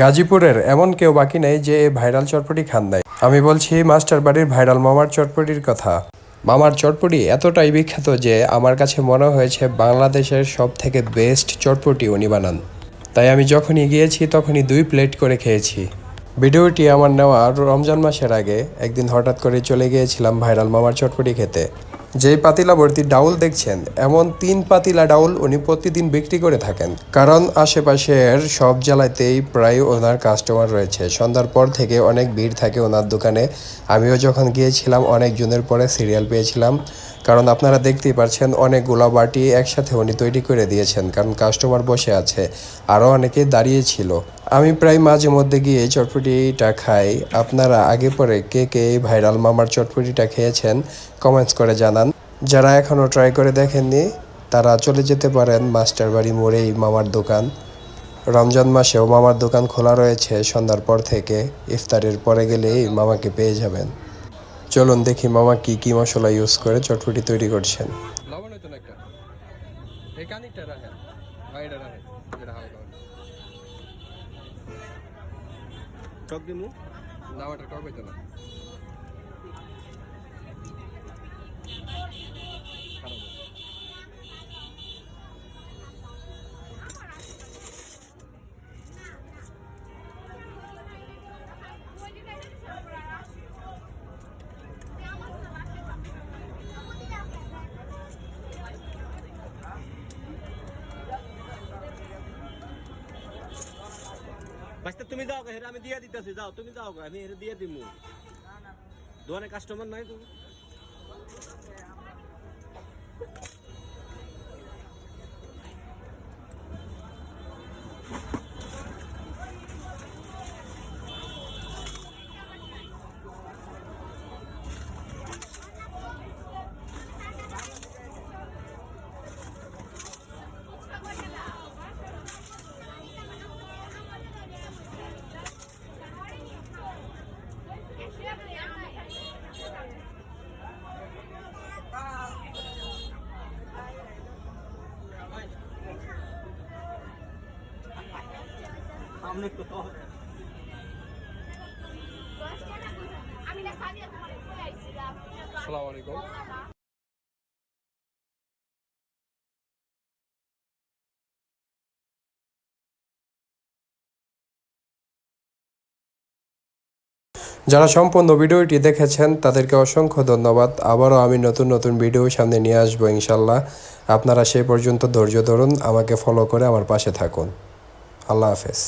গাজীপুরের এমন কেউ বাকি নেই যে এই ভাইরাল চটপটি খান নাই। আমি বলছি, মাস্টার বাড়ির ভাইরাল মামার চটপটির কথা। মামার চটপটি এতটাই বিখ্যাত যে আমার কাছে মনে হয়েছে বাংলাদেশের সব থেকে বেস্ট চটপটি উনি বানান। তাই আমি যখনই গিয়েছি, তখনই দুই প্লেট করে খেয়েছি। ভিডিওটি আমার নেওয়া রমজান মাসের আগে একদিন হঠাৎ করে চলে গিয়েছিলাম ভাইরাল মামার চটপটি খেতে। যেই পাতিলা ভর্তি ডাউল দেখছেন, এমন তিন পাতিলা ডাউল উনি প্রতিদিন বিক্রি করে থাকেন। কারণ আশেপাশের সব জেলাতেই প্রায় ওনার কাস্টমার রয়েছে। সন্ধ্যার পর থেকে অনেক ভিড় থাকে ওনার দোকানে। আমিও যখন গিয়েছিলাম, অনেক জনের পরে সিরিয়াল পেয়েছিলাম। কারণ আপনারা দেখতেই পাচ্ছেন অনেকগুলো বাটি একসাথে উনি তৈরি করে দিয়েছেন। কারণ কাস্টমার বসে আছে। আরও অনেকে দাঁড়িয়ে ছিল। আমি প্রায় মাঝে মধ্যে গিয়ে চটপটিটা খাই। আপনারা আগে পরে কে কে ভাইরাল মামার চটপটিটা খেয়েছেন কমেন্টস করে জানান। যারা এখনও ট্রাই করে দেখেননি, তারা চলে যেতে পারেন মাস্টার বাড়ি মোড়েই মামার দোকান। রমজান মাসেও মামার দোকান খোলা রয়েছে সন্ধ্যার পর থেকে। ইফতারের পরে গেলেই মামাকে পেয়ে যাবেন। চলুন দেখি মামা কি কি মশলা ইউজ করে চটপটি তৈরি করছেন। লবণ একটা। রাখেন। এটা রাখেন টক দিমু না ওটা টক হইতো না। বাস্তা তুমি যাও হেরে আমি দিয়ে দিতেছি যাও তুমি যাও আমি হেরে দিয়ে দিমু। দোকানে কাস্টমার নাই তো? সামনে আসসালামু আলাইকুম। যারা সম্পূর্ণ ভিডিওটি দেখেছেন, তাদেরকে অসংখ্য ধন্যবাদ। আবারও আমি নতুন নতুন ভিডিও সামনে নিয়ে আসব ইনশাল্লাহ। আপনারা সেই পর্যন্ত ধৈর্য ধরুন, আমাকে ফলো করে আমার পাশে থাকুন। আল্লাহ হাফেজ।